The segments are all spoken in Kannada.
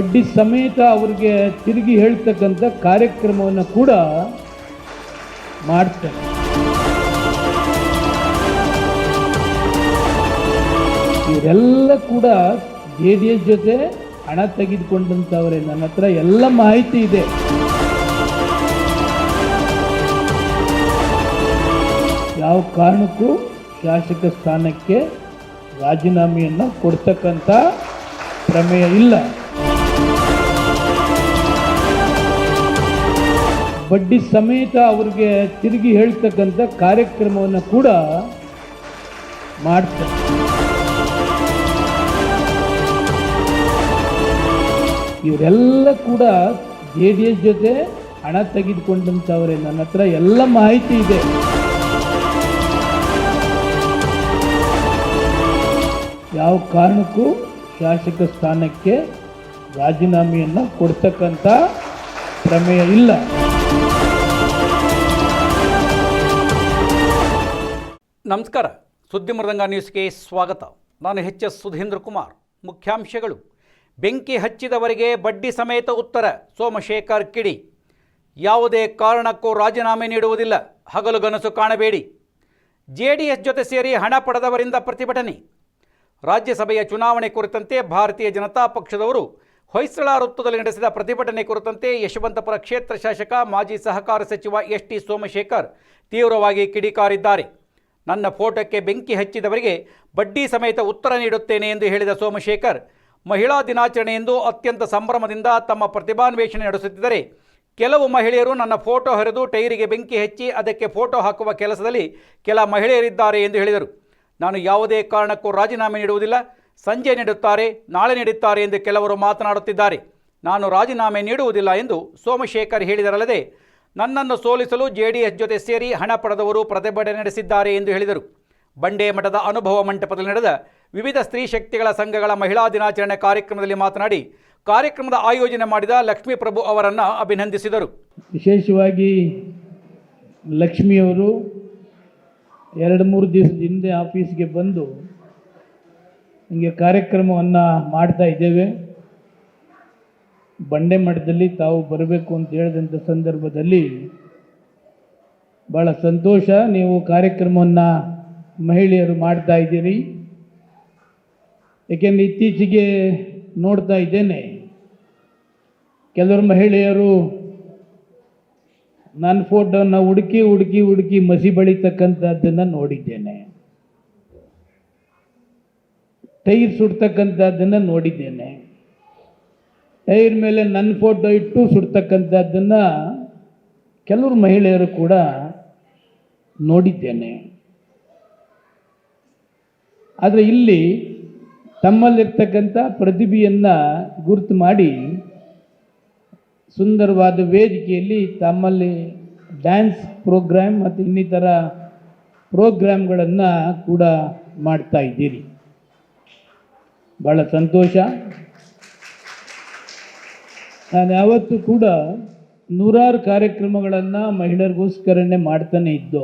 ಬಡ್ಡಿ ಸಮೇತ ಅವರಿಗೆ ತಿರುಗಿ ಹೇಳ್ತಕ್ಕಂಥ ಕಾರ್ಯಕ್ರಮವನ್ನು ಕೂಡ ಮಾಡ್ತಾರೆ. ಇವರೆಲ್ಲ ಕೂಡ ಜೆ ಡಿ ಎಸ್ ಜೊತೆ ಹಣ ತೆಗೆದುಕೊಂಡಂಥವ್ರೆ. ನನ್ನ ಹತ್ರ ಎಲ್ಲ ಮಾಹಿತಿ ಇದೆ. ಯಾವ ಕಾರಣಕ್ಕೂ ಶಾಸಕ ಸ್ಥಾನಕ್ಕೆ ರಾಜೀನಾಮೆಯನ್ನು ಕೊಡ್ತಕ್ಕಂಥ ಪ್ರಮೇಯ ಇಲ್ಲ. ಬಡ್ಡಿ ಸಮೇತ ಅವ್ರಿಗೆ ತಿರುಗಿ ಹೇಳ್ತಕ್ಕಂಥ ಕಾರ್ಯಕ್ರಮವನ್ನು ಕೂಡ ಮಾಡ್ತಾರೆ. ಇವರೆಲ್ಲ ಕೂಡ ಜೆ ಡಿ ಎಸ್ ಜೊತೆ ಹಣ ತೆಗೆದುಕೊಂಡಂಥವ್ರೆ. ನನ್ನ ಹತ್ರ ಎಲ್ಲ ಮಾಹಿತಿ ಇದೆ. ಯಾವ ಕಾರಣಕ್ಕೂ ಶಾಸಕ ಸ್ಥಾನಕ್ಕೆ ರಾಜೀನಾಮೆಯನ್ನು ಕೊಡ್ತಕ್ಕಂಥ ಪ್ರಮೇಯ ಇಲ್ಲ. ನಮಸ್ಕಾರ. ಸುದ್ದಿ ಮೃದಂಗ ನ್ಯೂಸ್ಗೆ ಸ್ವಾಗತ. ನಾನು ಎಚ್ ಎಸ್ ಸುಧೀಂದ್ರ ಕುಮಾರ್. ಮುಖ್ಯಾಂಶಗಳು. ಬೆಂಕಿ ಹಚ್ಚಿದವರಿಗೆ ಬಡ್ಡಿ ಸಮೇತ ಉತ್ತರ. ಸೋಮಶೇಖರ್ ಕಿಡಿ. ಯಾವುದೇ ಕಾರಣಕ್ಕೂ ರಾಜೀನಾಮೆ ನೀಡುವುದಿಲ್ಲ. ಹಗಲುಗನಸು ಕಾಣಬೇಡಿ. ಜೆ ಎಸ್ ಜೊತೆ ಸೇರಿ ಹಣ ಪಡೆದವರಿಂದ ಪ್ರತಿಭಟನೆ. ರಾಜ್ಯಸಭೆಯ ಚುನಾವಣೆ ಕುರಿತಂತೆ ಭಾರತೀಯ ಜನತಾ ಪಕ್ಷದವರು ಹೊಯ್ಸಳ ವೃತ್ತದಲ್ಲಿ ನಡೆಸಿದ ಪ್ರತಿಭಟನೆ ಕುರಿತಂತೆ ಯಶವಂತಪುರ ಕ್ಷೇತ್ರ ಶಾಸಕ, ಮಾಜಿ ಸಹಕಾರ ಸಚಿವ ಎಸ್ ಟಿ ಸೋಮಶೇಖರ್ ತೀವ್ರವಾಗಿ ಕಿಡಿಕಾರಿದ್ದಾರೆ. ನನ್ನ ಫೋಟೋಕ್ಕೆ ಬೆಂಕಿ ಹಚ್ಚಿದವರಿಗೆ ಬಡ್ಡಿ ಸಮೇತ ಉತ್ತರ ನೀಡುತ್ತೇನೆ ಎಂದು ಹೇಳಿದ ಸೋಮಶೇಖರ್, ಮಹಿಳಾ ದಿನಾಚರಣೆಯಂದು ಅತ್ಯಂತ ಸಂಭ್ರಮದಿಂದ ತಮ್ಮ ಪ್ರತಿಭಾನ್ವೇಷಣೆ ನಡೆಸುತ್ತಿದ್ದರೆ, ಕೆಲವು ಮಹಿಳೆಯರು ನನ್ನ ಫೋಟೋ ಹರಿದು ಟೈರಿಗೆ ಬೆಂಕಿ ಹಚ್ಚಿ ಅದಕ್ಕೆ ಫೋಟೋ ಹಾಕುವ ಕೆಲಸದಲ್ಲಿ ಕೆಲ ಮಹಿಳೆಯರಿದ್ದಾರೆ ಎಂದು ಹೇಳಿದರು. ನಾನು ಯಾವುದೇ ಕಾರಣಕ್ಕೂ ರಾಜೀನಾಮೆ ನೀಡುವುದಿಲ್ಲ. ಸಂಜೆ ನೀಡುತ್ತಾರೆ, ನಾಳೆ ನೀಡುತ್ತಾರೆ ಎಂದು ಕೆಲವರು ಮಾತನಾಡುತ್ತಿದ್ದಾರೆ. ನಾನು ರಾಜೀನಾಮೆ ನೀಡುವುದಿಲ್ಲ ಎಂದು ಸೋಮಶೇಖರ್ ಹೇಳಿದರಲ್ಲದೆ ನನ್ನನ್ನು ಸೋಲಿಸಲು ಜೆಡಿಎಸ್ ಜೊತೆ ಸೇರಿ ಹಣ ಪಡೆದವರು ಪ್ರತಿಭಟನೆ ನಡೆಸಿದ್ದಾರೆ ಎಂದು ಹೇಳಿದರು. ಬಂಡೆ ಮಠದ ಅನುಭವ ಮಂಟಪದಲ್ಲಿ ನಡೆದ ವಿವಿಧ ಸ್ತ್ರೀ ಶಕ್ತಿಗಳ ಸಂಘಗಳ ಮಹಿಳಾ ದಿನಾಚರಣೆ ಕಾರ್ಯಕ್ರಮದಲ್ಲಿ ಮಾತನಾಡಿ, ಕಾರ್ಯಕ್ರಮದ ಆಯೋಜನೆ ಮಾಡಿದ ಲಕ್ಷ್ಮೀ ಪ್ರಭು ಅವರನ್ನು ಅಭಿನಂದಿಸಿದರು. ವಿಶೇಷವಾಗಿ ಲಕ್ಷ್ಮಿಯವರು ಎರಡು ಮೂರು ದಿವಸದ ಹಿಂದೆ ಆಫೀಸ್ಗೆ ಬಂದು ಹಿಂಗೆ ಕಾರ್ಯಕ್ರಮವನ್ನು ಮಾಡ್ತಾ ಇದ್ದೇವೆ. ಬಂಡೆ ಮಠದಲ್ಲಿ ತಾವು ಬರಬೇಕು ಅಂತ ಹೇಳಿದಂಥ ಸಂದರ್ಭದಲ್ಲಿ ಭಾಳ ಸಂತೋಷ ನೀವು ಕಾರ್ಯಕ್ರಮವನ್ನು ಮಹಿಳೆಯರು ಮಾಡ್ತಾ ಇದ್ದೀರಿ. ಏಕೆಂದರೆ ಇತ್ತೀಚೆಗೆ ನೋಡ್ತಾ ಇದ್ದೇನೆ, ಕೆಲವರು ಮಹಿಳೆಯರು ನನ್ನ ಫೋಟೋನ ಹುಡುಕಿ ಹುಡುಕಿ ಹುಡುಕಿ ಮಸಿ ಬಳಿತಕ್ಕಂಥದ್ದನ್ನು ನೋಡಿದ್ದೇನೆ. ಟೈರ್ ಸುಡ್ತಕ್ಕಂಥದ್ದನ್ನು ನೋಡಿದ್ದೇನೆ. ಟೈರ್ ಮೇಲೆ ನನ್ನ ಫೋಟೋ ಇಟ್ಟು ಸುಡ್ತಕ್ಕಂಥದ್ದನ್ನು ಕೆಲವರು ಮಹಿಳೆಯರು ಕೂಡ ನೋಡಿದ್ದೇನೆ. ಆದರೆ ಇಲ್ಲಿ ತಮ್ಮಲ್ಲಿರ್ತಕ್ಕಂಥ ಪ್ರತಿಭೆಯನ್ನು ಗುರುತು ಮಾಡಿ ಸುಂದರವಾದ ವೇದಿಕೆಯಲ್ಲಿ ತಮ್ಮಲ್ಲಿ ಡ್ಯಾನ್ಸ್ ಪ್ರೋಗ್ರಾಮ್ ಮತ್ತು ಇನ್ನಿತರ ಪ್ರೋಗ್ರಾಮ್ಗಳನ್ನು ಕೂಡ ಮಾಡ್ತಾ ಇದ್ದೀರಿ. ಭಾಳ ಸಂತೋಷ. ನಾನು ಯಾವತ್ತೂ ಕೂಡ ನೂರಾರು ಕಾರ್ಯಕ್ರಮಗಳನ್ನು ಮಹಿಳೆಯರಿಗೋಸ್ಕರನೇ ಮಾಡ್ತಾನೆ ಇದ್ದು,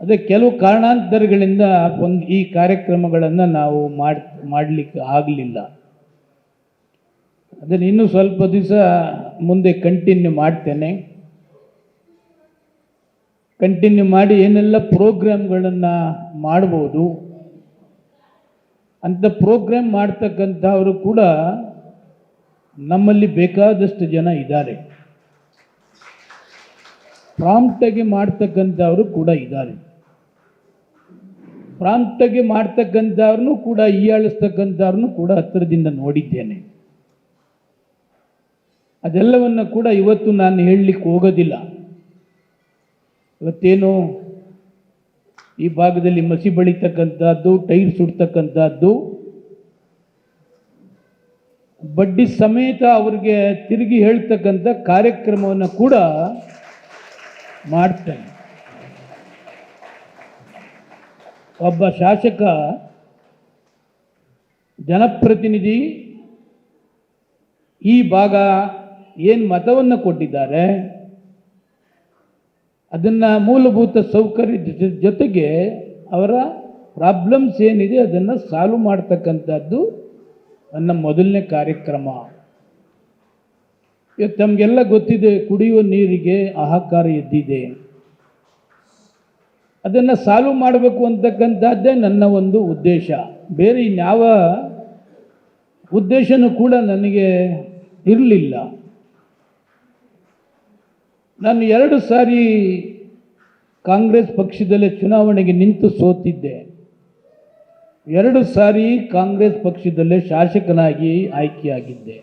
ಅದೇ ಕೆಲವು ಕಾರಣಾಂತರಗಳಿಂದ ಒಂದು ಈ ಕಾರ್ಯಕ್ರಮಗಳನ್ನು ನಾವು ಮಾಡ್, ಮಾಡಲಿಕ್ಕೆ ಆಗಲಿಲ್ಲ. ಅದನ್ನು ಇನ್ನೂ ಸ್ವಲ್ಪ ದಿವಸ ಮುಂದೆ ಕಂಟಿನ್ಯೂ ಮಾಡ್ತೇನೆ. ಕಂಟಿನ್ಯೂ ಮಾಡಿ ಏನೆಲ್ಲ ಪ್ರೋಗ್ರಾಮ್ಗಳನ್ನು ಮಾಡ್ಬೋದು ಅಂಥ ಪ್ರೋಗ್ರಾಮ್ ಮಾಡ್ತಕ್ಕಂಥವರು ಕೂಡ ನಮ್ಮಲ್ಲಿ ಬೇಕಾದಷ್ಟು ಜನ ಇದ್ದಾರೆ. ಪ್ರಾಂಪ್ಟಾಗಿ ಮಾಡ್ತಕ್ಕಂಥವರು ಕೂಡ ಇದ್ದಾರೆ. ಪ್ರಾಂಪ್ಟಾಗಿ ಮಾಡ್ತಕ್ಕಂಥವ್ರನ್ನೂ ಕೂಡ ಹೀಯಾಳಿಸ್ತಕ್ಕಂಥವ್ರನ್ನೂ ಕೂಡ ಹತ್ತಿರದಿಂದ ನೋಡಿದ್ದೇನೆ. ಅದೆಲ್ಲವನ್ನು ಕೂಡ ಇವತ್ತು ನಾನು ಹೇಳಲಿಕ್ಕೆ ಹೋಗೋದಿಲ್ಲ. ಇವತ್ತೇನು ಈ ಭಾಗದಲ್ಲಿ ಮಸಿ ಬಳಿತಕ್ಕಂಥದ್ದು, ಟೈರ್ ಸುಡ್ತಕ್ಕಂಥದ್ದು ಬಡ್ಡಿ ಸಮೇತ ಅವ್ರಿಗೆ ತಿರುಗಿ ಹೇಳ್ತಕ್ಕಂಥ ಕಾರ್ಯಕ್ರಮವನ್ನು ಕೂಡ ಮಾಡ್ತೇನೆ. ಒಬ್ಬ ಶಾಸಕ, ಜನಪ್ರತಿನಿಧಿ ಈ ಭಾಗ ಏನು ಮತವನ್ನು ಕೊಟ್ಟಿದ್ದಾರೆ, ಅದನ್ನು ಮೂಲಭೂತ ಸೌಕರ್ಯ ಜೊತೆಗೆ ಅವರ ಪ್ರಾಬ್ಲಮ್ಸ್ ಏನಿದೆ ಅದನ್ನು ಸಾಲ್ವ್ ಮಾಡ್ತಕ್ಕಂಥದ್ದು ನನ್ನ ಮೊದಲನೇ ಕಾರ್ಯಕ್ರಮ. ಇವತ್ತು ತಮಗೆಲ್ಲ ಗೊತ್ತಿದೆ, ಕುಡಿಯುವ ನೀರಿಗೆ ಹಾಹಾಕಾರ ಎದ್ದಿದೆ. ಅದನ್ನು ಸಾಲ್ವ್ ಮಾಡಬೇಕು ಅಂತಕ್ಕಂಥದ್ದೇ ನನ್ನ ಒಂದು ಉದ್ದೇಶ. ಬೇರೆ ಇನ್ಯಾವ ಉದ್ದೇಶನೂ ಕೂಡ ನನಗೆ ಇರಲಿಲ್ಲ. ನಾನು ಎರಡು ಸಾರಿ ಕಾಂಗ್ರೆಸ್ ಪಕ್ಷದಲ್ಲೇ ಚುನಾವಣೆಗೆ ನಿಂತು ಸೋತಿದ್ದೆ. ಎರಡು ಸಾರಿ ಕಾಂಗ್ರೆಸ್ ಪಕ್ಷದಲ್ಲೇ ಶಾಸಕನಾಗಿ ಆಯ್ಕೆಯಾಗಿದ್ದೆ.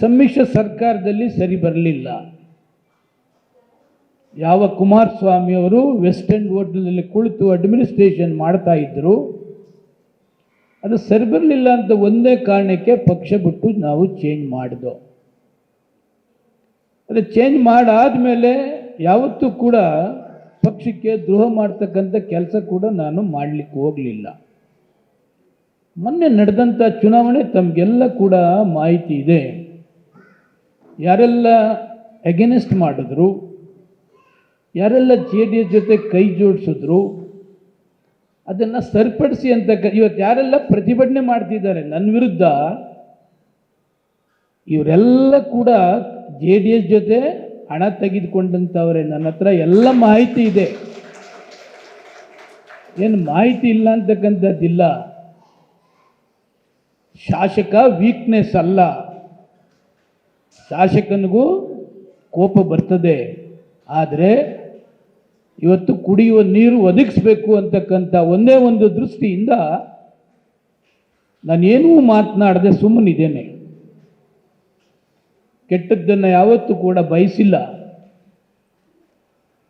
ಸಮ್ಮಿಶ್ರ ಸರ್ಕಾರದಲ್ಲಿ ಸರಿ ಬರಲಿಲ್ಲ. ಯಾವ ಕುಮಾರಸ್ವಾಮಿ ಅವರು ವೆಸ್ಟ್ ಎಂಡ್ ಹೋಟೆಲ್ನಲ್ಲಿ ಕುಳಿತು ಅಡ್ಮಿನಿಸ್ಟ್ರೇಷನ್ ಮಾಡ್ತಾ ಇದ್ದರು ಅದು ಸರಿ ಬರಲಿಲ್ಲ ಅಂತ ಒಂದೇ ಕಾರಣಕ್ಕೆ ಪಕ್ಷ ಬಿಟ್ಟು ನಾವು ಚೇಂಜ್ ಮಾಡಿದೋ. ಅದು ಚೇಂಜ್ ಮಾಡಾದ್ಮೇಲೆ ಯಾವತ್ತೂ ಕೂಡ ಪಕ್ಷಕ್ಕೆ ದ್ರೋಹ ಮಾಡ್ತಕ್ಕಂಥ ಕೆಲಸ ಕೂಡ ನಾನು ಮಾಡಲಿಕ್ಕೆ ಹೋಗಲಿಲ್ಲ. ಮೊನ್ನೆ ನಡೆದಂಥ ಚುನಾವಣೆ ತಮಗೆಲ್ಲ ಕೂಡ ಮಾಹಿತಿ ಇದೆ. ಯಾರೆಲ್ಲ ಅಗೇನೆಸ್ಟ್ ಮಾಡಿದ್ರು, ಯಾರೆಲ್ಲ ಜೆ ಡಿ ಎಸ್ ಜೊತೆ ಕೈ ಜೋಡಿಸಿದ್ರು, ಅದನ್ನು ಸರಿಪಡಿಸಿ ಅಂತ ಇವತ್ತು ಯಾರೆಲ್ಲ ಪ್ರತಿಭಟನೆ ಮಾಡ್ತಿದ್ದಾರೆ ನನ್ನ ವಿರುದ್ಧ, ಇವರೆಲ್ಲ ಕೂಡ ಜೆ ಡಿ ಎಸ್ ಜೊತೆ ಹಣ ತೆಗೆದುಕೊಂಡಂಥವ್ರೆ ನನ್ನ ಹತ್ರ ಎಲ್ಲ ಮಾಹಿತಿ ಇದೆ. ಏನು ಮಾಹಿತಿ ಇಲ್ಲ ಅಂತಕ್ಕಂಥದ್ದಿಲ್ಲ. ಶಾಸಕ ವೀಕ್ನೆಸ್ ಅಲ್ಲ. ಶಾಸಕನಿಗೂ ಕೋಪ ಬರ್ತದೆ. ಆದರೆ ಇವತ್ತು ಕುಡಿಯುವ ನೀರು ಒದಗಿಸ್ಬೇಕು ಅಂತಕ್ಕಂಥ ಒಂದೇ ಒಂದು ದೃಷ್ಟಿಯಿಂದ ನಾನೇನೂ ಮಾತನಾಡದೆ ಸುಮ್ಮನಿದ್ದೇನೆ. ಕೆಟ್ಟದ್ದನ್ನು ಯಾವತ್ತೂ ಕೂಡ ಬಯಸಿಲ್ಲ.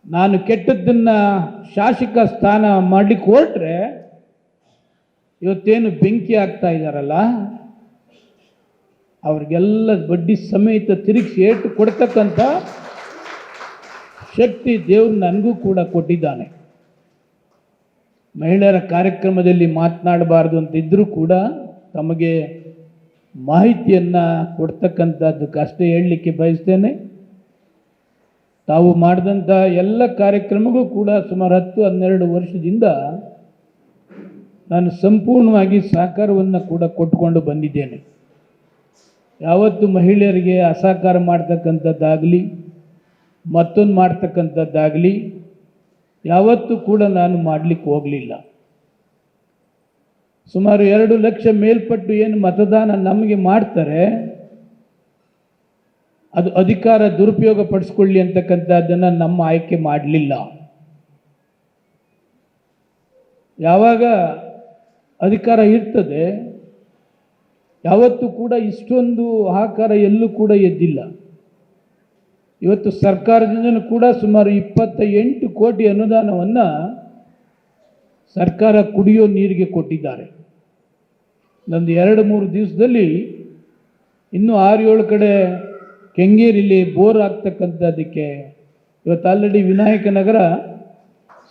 ನಾನು ಕೆಟ್ಟದ್ದನ್ನು ಶಾಸಕ ಸ್ಥಾನ ಮಾಡಲಿಕ್ಕೆ ಹೊರಟ್ರೆ ಇವತ್ತೇನು ಬೆಂಕಿ ಆಗ್ತಾ ಇದ್ದಾರಲ್ಲ ಅವ್ರಿಗೆಲ್ಲ ಬಡ್ಡಿ ಸಮೇತ ತಿರುಗಿಸಿ ಏಟು ಕೊಡ್ತಕ್ಕಂಥ ಶಕ್ತಿ ದೇವ್ರು ನನಗೂ ಕೂಡ ಕೊಟ್ಟಿದ್ದಾನೆ. ಮಹಿಳೆಯರ ಕಾರ್ಯಕ್ರಮದಲ್ಲಿ ಮಾತನಾಡಬಾರ್ದು ಅಂತಿದ್ದರೂ ಕೂಡ ತಮಗೆ ಮಾಹಿತಿಯನ್ನು ಕೊಡ್ತಕ್ಕಂಥದ್ದಕ್ಕೆ ಅಷ್ಟೇ ಹೇಳಲಿಕ್ಕೆ ಬಯಸ್ತೇನೆ. ತಾವು ಮಾಡಿದಂಥ ಎಲ್ಲ ಕಾರ್ಯಕ್ರಮಗಳು ಕೂಡ ಸುಮಾರು ಹತ್ತು, ಹನ್ನೆರಡು ವರ್ಷದಿಂದ ನಾನು ಸಂಪೂರ್ಣವಾಗಿ ಸಹಕಾರವನ್ನು ಕೂಡ ಕೊಟ್ಟುಕೊಂಡು ಬಂದಿದ್ದೇನೆ. ಯಾವತ್ತು ಮಹಿಳೆಯರಿಗೆ ಅಸಹಕಾರ ಮಾಡ್ತಕ್ಕಂಥದ್ದಾಗಲಿ, ಮತ್ತೊಂದು ಮಾಡ್ತಕ್ಕಂಥದ್ದಾಗಲಿ, ಯಾವತ್ತೂ ಕೂಡ ನಾನು ಮಾಡಲಿಕ್ಕೆ ಹೋಗಲಿಲ್ಲ. ಸುಮಾರು ಎರಡು ಲಕ್ಷ ಮೇಲ್ಪಟ್ಟು ಏನು ಮತದಾನ ನಮಗೆ ಮಾಡ್ತಾರೆ, ಅದು ಅಧಿಕಾರ ದುರುಪಯೋಗ ಪಡಿಸ್ಕೊಳ್ಳಿ ಅಂತಕ್ಕಂಥದ್ದನ್ನು ನಮ್ಮ ಆಯ್ಕೆ ಮಾಡಲಿಲ್ಲ. ಯಾವಾಗ ಅಧಿಕಾರ ಇರ್ತದೆ, ಯಾವತ್ತೂ ಕೂಡ ಇಷ್ಟೊಂದು ಆಕಾರ ಎಲ್ಲೂ ಕೂಡ ಎದ್ದಿಲ್ಲ. ಇವತ್ತು ಸರ್ಕಾರದಿಂದಲೂ ಕೂಡ ಸುಮಾರು ಇಪ್ಪತ್ತ ಎಂಟು ಕೋಟಿ ಅನುದಾನವನ್ನು ಸರ್ಕಾರ ಕುಡಿಯೋ ನೀರಿಗೆ ಕೊಟ್ಟಿದ್ದಾರೆ. ನಂದು ಎರಡು ಮೂರು ದಿವಸದಲ್ಲಿ ಇನ್ನೂ ಆರು ಏಳು ಕಡೆ ಕೆಂಗೇರಿಲಿ ಬೋರ್ ಆಗ್ತಕ್ಕಂಥದ್ದಕ್ಕೆ ಇವತ್ತು ಆಲ್ರೆಡಿ ವಿನಾಯಕ ನಗರ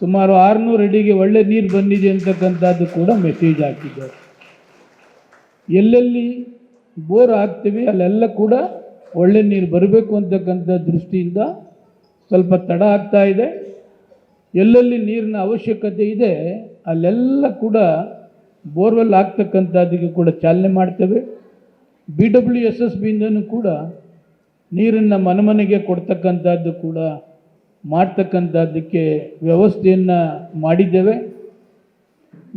ಸುಮಾರು ಆರುನೂರು ಅಡಿಗೆ ಒಳ್ಳೆ ನೀರು ಬಂದಿದೆ ಅಂತಕ್ಕಂಥದ್ದು ಕೂಡ ಮೆಸೇಜ್ ಹಾಕಿದ್ದಾರೆ ಎಲ್ಲೆಲ್ಲಿ ಬೋರ್ ಆಗ್ತೀವಿ ಅಲ್ಲೆಲ್ಲ ಕೂಡ ಒಳ್ಳೆ ನೀರು ಬರಬೇಕು ಅಂತಕ್ಕಂಥ ದೃಷ್ಟಿಯಿಂದ ಸ್ವಲ್ಪ ತಡ ಆಗ್ತಾ ಇದೆ. ಎಲ್ಲೆಲ್ಲಿ ನೀರಿನ ಅವಶ್ಯಕತೆ ಇದೆ ಅಲ್ಲೆಲ್ಲ ಕೂಡ ಬೋರ್ವೆಲ್ ಆಗ್ತಕ್ಕಂಥದ್ದಕ್ಕೆ ಕೂಡ ಚಾಲನೆ ಮಾಡ್ತೇವೆ. ಬಿ ಡಬ್ಲ್ಯೂ ಎಸ್ ಎಸ್ ಬಿಯಿಂದನೂ ಕೂಡ ನೀರನ್ನು ಮನೆಮನೆಗೆ ಕೊಡ್ತಕ್ಕಂಥದ್ದು ಕೂಡ ಮಾಡ್ತಕ್ಕಂಥದ್ದಕ್ಕೆ ವ್ಯವಸ್ಥೆಯನ್ನು ಮಾಡಿದ್ದೇವೆ.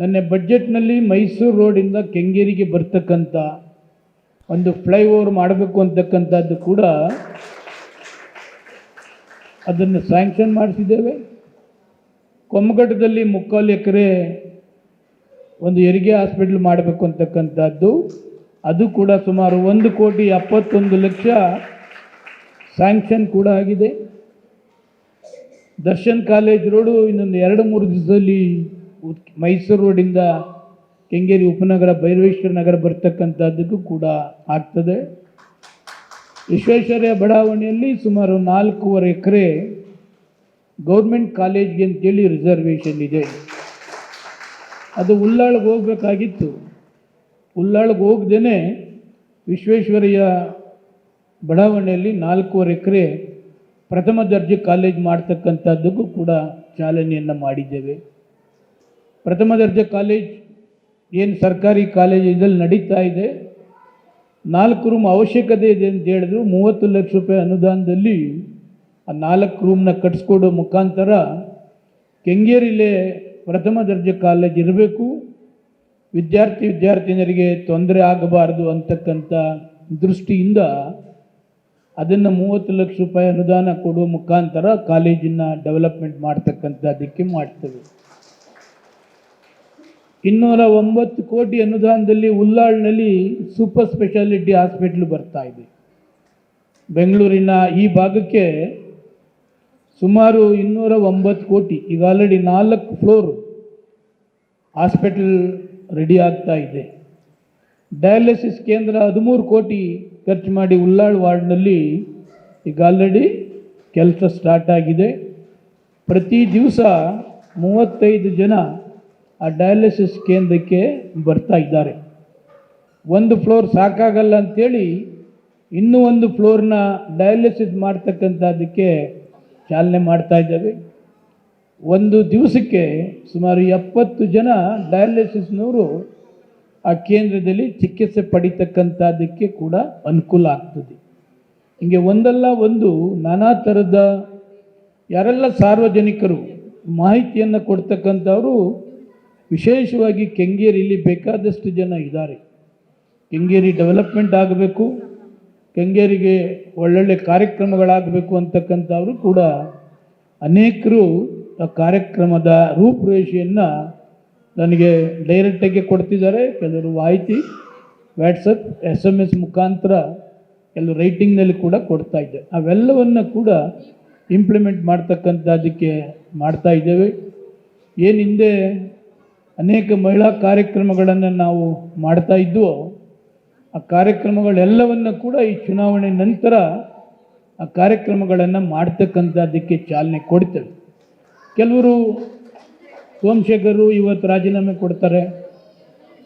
ನನ್ನ ಬಜೆಟ್ನಲ್ಲಿ ಮೈಸೂರು ರೋಡಿಂದ ಕೆಂಗೇರಿಗೆ ಬರ್ತಕ್ಕಂಥ ಒಂದು ಫ್ಲೈಓವರ್ ಮಾಡಬೇಕು ಅಂತಕ್ಕಂಥದ್ದು ಕೂಡ ಅದನ್ನು ಸ್ಯಾಂಕ್ಷನ್ ಮಾಡಿಸಿದ್ದೇವೆ. ಕೊಮ್ಮಘಟ್ಟದಲ್ಲಿ ಮುಕ್ಕಾಲು ಎಕರೆ ಒಂದು ಹೆರಿಗೆ ಹಾಸ್ಪಿಟ್ಲ್ ಮಾಡಬೇಕು ಅಂತಕ್ಕಂಥದ್ದು, ಅದು ಕೂಡ ಸುಮಾರು ಒಂದು ಕೋಟಿ ಎಪ್ಪತ್ತೊಂದು ಲಕ್ಷ ಸ್ಯಾಂಕ್ಷನ್ ಕೂಡ ಆಗಿದೆ. ದರ್ಶನ್ ಕಾಲೇಜ್ ರೋಡು ಇನ್ನೊಂದು ಎರಡು ಮೂರು ದಿವಸದಲ್ಲಿ ಮೈಸೂರು ರೋಡಿಂದ ಕೆಂಗೇರಿ ಉಪನಗರ ಭೈರವೇಶ್ವರ ನಗರ ಬರ್ತಕ್ಕಂಥದ್ದಕ್ಕೂ ಕೂಡ ಆಗ್ತದೆ. ವಿಶ್ವೇಶ್ವರಯ್ಯ ಬಡಾವಣೆಯಲ್ಲಿ ಸುಮಾರು ನಾಲ್ಕೂವರೆ ಎಕರೆ ಗೌರ್ಮೆಂಟ್ ಕಾಲೇಜ್ಗೆ ಅಂತೇಳಿ ರಿಸರ್ವೇಷನ್ ಇದೆ. ಅದು ಉಳ್ಳಾಳ್ಗೆ ಹೋಗ್ಬೇಕಾಗಿತ್ತು. ಉಳ್ಳಾಳ್ಗೆ ಹೋಗ್ದೇ ವಿಶ್ವೇಶ್ವರಯ್ಯ ಬಡಾವಣೆಯಲ್ಲಿ ನಾಲ್ಕೂವರೆ ಎಕರೆ ಪ್ರಥಮ ದರ್ಜೆ ಕಾಲೇಜ್ ಮಾಡ್ತಕ್ಕಂಥದ್ದಕ್ಕೂ ಕೂಡ ಚಾಲನೆಯನ್ನು ಮಾಡಿದ್ದೇವೆ. ಪ್ರಥಮ ದರ್ಜೆ ಕಾಲೇಜ್ ಏನು ಸರ್ಕಾರಿ ಕಾಲೇಜ್ ಇದ್ರಲ್ಲಿ ನಡೀತಾ ಇದೆ. ನಾಲ್ಕು ರೂಮ್ ಅವಶ್ಯಕತೆ ಇದೆ ಅಂತ ಹೇಳಿದ್ರು. ಮೂವತ್ತು ಲಕ್ಷ ರೂಪಾಯಿ ಅನುದಾನದಲ್ಲಿ ಆ ನಾಲ್ಕು ರೂಮ್ನ ಕಟ್ಸ್ಕೊಡೋ ಮುಖಾಂತರ ಕೆಂಗೇರಿಲೇ ಪ್ರಥಮ ದರ್ಜೆ ಕಾಲೇಜ್ ಇರಬೇಕು. ವಿದ್ಯಾರ್ಥಿ ವಿದ್ಯಾರ್ಥಿನಿಯರಿಗೆ ತೊಂದರೆ ಆಗಬಾರದು ಅಂತಕ್ಕಂಥ ದೃಷ್ಟಿಯಿಂದ ಅದನ್ನು ಮೂವತ್ತು ಲಕ್ಷ ರೂಪಾಯಿ ಅನುದಾನ ಕೊಡುವ ಮುಖಾಂತರ ಕಾಲೇಜಿನ ಡೆವಲಪ್ಮೆಂಟ್ ಮಾಡ್ತಕ್ಕಂಥದ್ದಕ್ಕೆ ಮಾಡ್ತೇವೆ. ಇನ್ನೂರ ಒಂಬತ್ತು ಕೋಟಿ ಅನುದಾನದಲ್ಲಿ ಉಲ್ಲಾಳ್ನಲ್ಲಿ ಸೂಪರ್ ಸ್ಪೆಷಾಲಿಟಿ ಹಾಸ್ಪಿಟ್ಲ್ ಬರ್ತಾ ಇದೆ. ಬೆಂಗಳೂರಿನ ಈ ಭಾಗಕ್ಕೆ ಸುಮಾರು ಇನ್ನೂರ ಒಂಬತ್ತು ಕೋಟಿ, ಈಗ ಆಲ್ರೆಡಿ ನಾಲ್ಕು ಫ್ಲೋರ್ ಹಾಸ್ಪಿಟಲ್ ರೆಡಿ ಆಗ್ತಾ ಇದೆ. ಡಯಾಲಿಸಿಸ್ ಕೇಂದ್ರ ಹದಿಮೂರು ಕೋಟಿ ಖರ್ಚು ಮಾಡಿ ಉಲ್ಲಾಳ್ ವಾರ್ಡ್ನಲ್ಲಿ ಈಗ ಆಲ್ರೆಡಿ ಕೆಲಸ ಸ್ಟಾರ್ಟ್ ಆಗಿದೆ. ಪ್ರತಿ ದಿವಸ ಮೂವತ್ತೈದು ಜನ ಆ ಡಯಾಲಿಸಿಸ್ ಕೇಂದ್ರಕ್ಕೆ ಬರ್ತಾ ಇದ್ದಾರೆ. ಒಂದು ಫ್ಲೋರ್ ಸಾಕಾಗಲ್ಲ ಅಂಥೇಳಿ ಇನ್ನೂ ಒಂದು ಫ್ಲೋರ್ನ ಡಯಾಲಿಸಿಸ್ ಮಾಡ್ತಕ್ಕಂಥದ್ದಕ್ಕೆ ಚಾಲನೆ ಮಾಡ್ತಾ ಇದ್ದೇವೆ. ಒಂದು ದಿವಸಕ್ಕೆ ಸುಮಾರು ಎಪ್ಪತ್ತು ಜನ ಡಯಾಲಿಸಿಸ್ನವರು ಆ ಕೇಂದ್ರದಲ್ಲಿ ಚಿಕಿತ್ಸೆ ಪಡಿತಕ್ಕಂಥದ್ದಕ್ಕೆ ಕೂಡ ಅನುಕೂಲ ಆಗ್ತದೆ. ಹಿಂಗೆ ಒಂದಲ್ಲ ಒಂದು ನಾನಾ ಥರದ ಯಾರೆಲ್ಲ ಸಾರ್ವಜನಿಕರು ಮಾಹಿತಿಯನ್ನು ಕೊಡ್ತಕ್ಕಂಥವರು ವಿಶೇಷವಾಗಿ ಕೆಂಗೇರಿಲಿ ಬೇಕಾದಷ್ಟು ಜನ ಇದ್ದಾರೆ. ಕೆಂಗೇರಿ ಡೆವಲಪ್ಮೆಂಟ್ ಆಗಬೇಕು. ಕೆಂಗೇರಿಗೆ ಒಳ್ಳೊಳ್ಳೆ ಕಾರ್ಯಕ್ರಮಗಳಾಗಬೇಕು ಅಂತಕ್ಕಂಥವರು ಕೂಡ ಅನೇಕರು ಆ ಕಾರ್ಯಕ್ರಮದ ರೂಪುರೇಷೆಯನ್ನು ನನಗೆ ಡೈರೆಕ್ಟಾಗಿ ಕೊಡ್ತಿದ್ದಾರೆ. ಕೆಲವರು ಮಾಹಿತಿ ವ್ಯಾಟ್ಸಪ್ ಎಸ್ ಎಂ ಎಸ್ ಮುಖಾಂತರ ಕೆಲವು ರೈಟಿಂಗ್ನಲ್ಲಿ ಕೂಡ ಕೊಡ್ತಾ ಇದ್ದೆ. ಅವೆಲ್ಲವನ್ನು ಕೂಡ ಇಂಪ್ಲಿಮೆಂಟ್ ಮಾಡ್ತಕ್ಕಂಥದ್ದಕ್ಕೆ ಮಾಡ್ತಾ ಇದ್ದೇವೆ. ಏನು ಹಿಂದೆ ಅನೇಕ ಮಹಿಳಾ ಕಾರ್ಯಕ್ರಮಗಳನ್ನು ನಾವು ಮಾಡ್ತಾ ಇದ್ವೋ ಆ ಕಾರ್ಯಕ್ರಮಗಳೆಲ್ಲವನ್ನು ಕೂಡ ಈ ಚುನಾವಣೆ ನಂತರ ಆ ಕಾರ್ಯಕ್ರಮಗಳನ್ನು ಮಾಡ್ತಕ್ಕಂಥದ್ದಕ್ಕೆ ಚಾಲನೆ ಕೊಡ್ತೇವೆ. ಕೆಲವರು ಸೋಮಶೇಖರು ಇವತ್ತು ರಾಜೀನಾಮೆ ಕೊಡ್ತಾರೆ,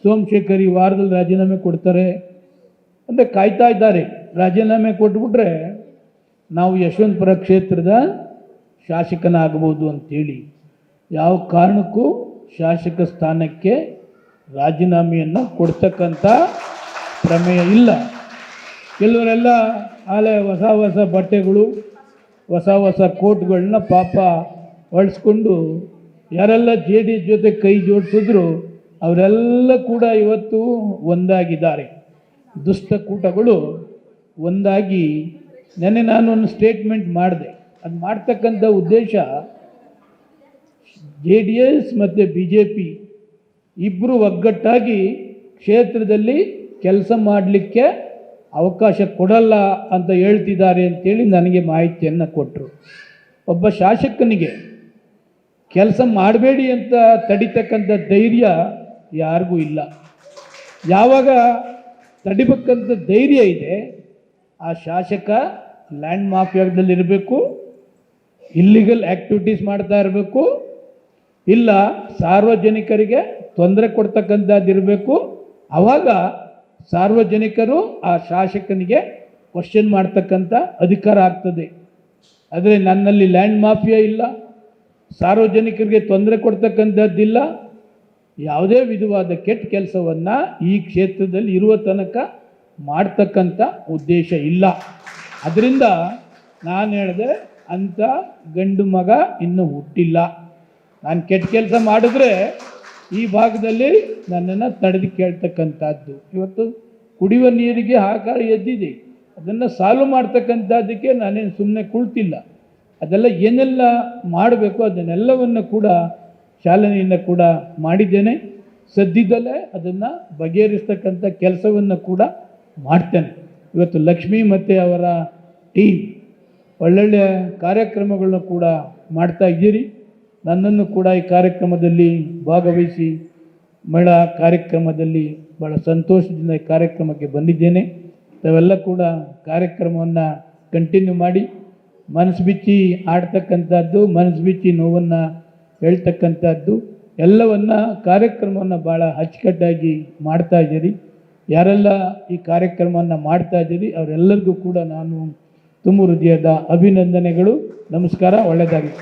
ಸೋಮಶೇಖರ್ ಈ ವಾರದಲ್ಲಿ ರಾಜೀನಾಮೆ ಕೊಡ್ತಾರೆ ಅಂದರೆ ಕಾಯ್ತಾ ಇದ್ದಾರೆ. ರಾಜೀನಾಮೆ ಕೊಟ್ಬಿಟ್ರೆ ನಾವು ಯಶವಂತಪುರ ಕ್ಷೇತ್ರದ ಶಾಸಕನಾಗಬಹುದು ಅಂತೇಳಿ ಯಾವ ಕಾರಣಕ್ಕೂ ಶಾಸಕ ಸ್ಥಾನಕ್ಕೆ ರಾಜೀನಾಮೆಯನ್ನು ಕೊಡ್ತಕ್ಕಂಥ ಪ್ರಮೇಯ ಇಲ್ಲ. ಕೆಲವರೆಲ್ಲ ಆಲೆ ಹೊಸ ಹೊಸ ಬಟ್ಟೆಗಳು, ಹೊಸ ಹೊಸ ಕೋಟ್ಗಳನ್ನ ಪಾಪ ಹೊಳ್ಸ್ಕೊಂಡು ಯಾರೆಲ್ಲ ಜೆ ಡಿ ಜೊತೆ ಕೈ ಜೋಡಿಸಿದ್ರು ಅವರೆಲ್ಲ ಕೂಡ ಇವತ್ತು ಒಂದಾಗಿದ್ದಾರೆ. ದುಷ್ಟಕೂಟಗಳು ಒಂದಾಗಿ ನೆನ್ನೆ ನಾನು ಒಂದು ಸ್ಟೇಟ್ಮೆಂಟ್ ಮಾಡಿದೆ. ಅದು ಮಾಡ್ತಕ್ಕಂಥ ಉದ್ದೇಶ ಜೆ ಡಿ ಎಸ್ ಮತ್ತು ಬಿ ಜೆ ಪಿ ಇಬ್ಬರು ಒಗ್ಗಟ್ಟಾಗಿ ಕ್ಷೇತ್ರದಲ್ಲಿ ಕೆಲಸ ಮಾಡಲಿಕ್ಕೆ ಅವಕಾಶ ಕೊಡಲ್ಲ ಅಂತ ಹೇಳ್ತಿದ್ದಾರೆ ಅಂತೇಳಿ ನನಗೆ ಮಾಹಿತಿಯನ್ನು ಕೊಟ್ಟರು ಒಬ್ಬ ಶಾಸಕನಿಗೆ ಕೆಲಸ ಮಾಡಬೇಡಿ ಅಂತ ತಡಿತಕ್ಕಂಥ ಧೈರ್ಯ ಯಾರಿಗೂ ಇಲ್ಲ. ಯಾವಾಗ ತಡಿಬೇಕಂತ ಧೈರ್ಯ ಇದೆ, ಆ ಶಾಸಕ ಲ್ಯಾಂಡ್ ಮಾಫಿಯಾದಲ್ಲಿರಬೇಕು ಇಲ್ಲಿಗಲ್ ಆ್ಯಕ್ಟಿವಿಟೀಸ್ ಮಾಡ್ತಾ ಇರಬೇಕು, ಇಲ್ಲ ಸಾರ್ವಜನಿಕರಿಗೆ ತೊಂದರೆ ಕೊಡ್ತಕ್ಕಂಥದ್ದಿರಬೇಕು ಆವಾಗ ಸಾರ್ವಜನಿಕರು ಆ ಶಾಸಕನಿಗೆ ಕ್ವಶನ್ ಮಾಡ್ತಕ್ಕಂಥ ಅಧಿಕಾರ ಆಗ್ತದೆ. ಆದರೆ ನನ್ನಲ್ಲಿ ಲ್ಯಾಂಡ್ ಮಾಫಿಯಾ ಇಲ್ಲ. ಸಾರ್ವಜನಿಕರಿಗೆ ತೊಂದರೆ ಕೊಡ್ತಕ್ಕಂಥದ್ದಿಲ್ಲ. ಯಾವುದೇ ವಿಧವಾದ ಕೆಟ್ಟ ಕೆಲಸವನ್ನು ಈ ಕ್ಷೇತ್ರದಲ್ಲಿ ಇರುವ ತನಕ ಮಾಡ್ತಕ್ಕಂಥ ಉದ್ದೇಶ ಇಲ್ಲ. ಅದರಿಂದ ನಾನು ಹೇಳಿದೆ ಅಂಥ ಗಂಡು ಮಗ ಇನ್ನೂ ಹುಟ್ಟಿಲ್ಲ. ನಾನು ಕೆಟ್ಟ ಕೆಲಸ ಮಾಡಿದ್ರೆ ಈ ಭಾಗದಲ್ಲಿ ನನ್ನನ್ನು ತಡೆದು ಕೇಳ್ತಕ್ಕಂಥದ್ದು. ಇವತ್ತು ಕುಡಿಯುವ ನೀರಿಗೆ ಹಾಕಾರ ಎದ್ದಿದೆ. ಅದನ್ನು ಸಾಲ್ವ್ ಮಾಡ್ತಕ್ಕಂಥದ್ದಕ್ಕೆ ನಾನೇನು ಸುಮ್ಮನೆ ಕುಳಿತಿಲ್ಲ. ಅದೆಲ್ಲ ಏನೆಲ್ಲ ಮಾಡಬೇಕು ಅದನ್ನೆಲ್ಲವನ್ನು ಕೂಡ ಚಾಲನೆಯಿಂದ ಕೂಡ ಮಾಡಿದ್ದೇನೆ. ಸದ್ಯದಲ್ಲೇ ಅದನ್ನು ಬಗೆಹರಿಸ್ತಕ್ಕಂಥ ಕೆಲಸವನ್ನು ಕೂಡ ಮಾಡ್ತೇನೆ. ಇವತ್ತು ಲಕ್ಷ್ಮಿ ಮತ್ತೆ ಅವರ ಟೀಮ್ ಒಳ್ಳೊಳ್ಳೆಯ ಕಾರ್ಯಕ್ರಮಗಳನ್ನ ಕೂಡ ಮಾಡ್ತಾ ಇದ್ದೀರಿ. ನನ್ನನ್ನು ಕೂಡ ಈ ಕಾರ್ಯಕ್ರಮದಲ್ಲಿ ಭಾಗವಹಿಸಿ ಮಹಿಳಾ ಕಾರ್ಯಕ್ರಮದಲ್ಲಿ ಭಾಳ ಸಂತೋಷದಿಂದ ಈ ಕಾರ್ಯಕ್ರಮಕ್ಕೆ ಬಂದಿದ್ದೇನೆ. ತಾವೆಲ್ಲ ಕೂಡ ಕಾರ್ಯಕ್ರಮವನ್ನು ಕಂಟಿನ್ಯೂ ಮಾಡಿ, ಮನಸ್ಸು ಬಿಚ್ಚಿ ಆಡ್ತಕ್ಕಂಥದ್ದು, ಮನಸ್ಸು ಬಿಚ್ಚಿ ನೋವನ್ನು ಹೇಳ್ತಕ್ಕಂಥದ್ದು, ಎಲ್ಲವನ್ನ ಕಾರ್ಯಕ್ರಮವನ್ನು ಭಾಳ ಅಚ್ಚುಕಟ್ಟಾಗಿ ಮಾಡ್ತಾ ಇದ್ದೀರಿ. ಯಾರೆಲ್ಲ ಈ ಕಾರ್ಯಕ್ರಮವನ್ನು ಮಾಡ್ತಾ ಇದ್ದೀರಿ, ಅವರೆಲ್ಲರಿಗೂ ಕೂಡ ನಾನು ತುಂಬ ಹೃದಯದ ಅಭಿನಂದನೆಗಳು. ನಮಸ್ಕಾರ ಒಳ್ಳೆಯದಾಗಿ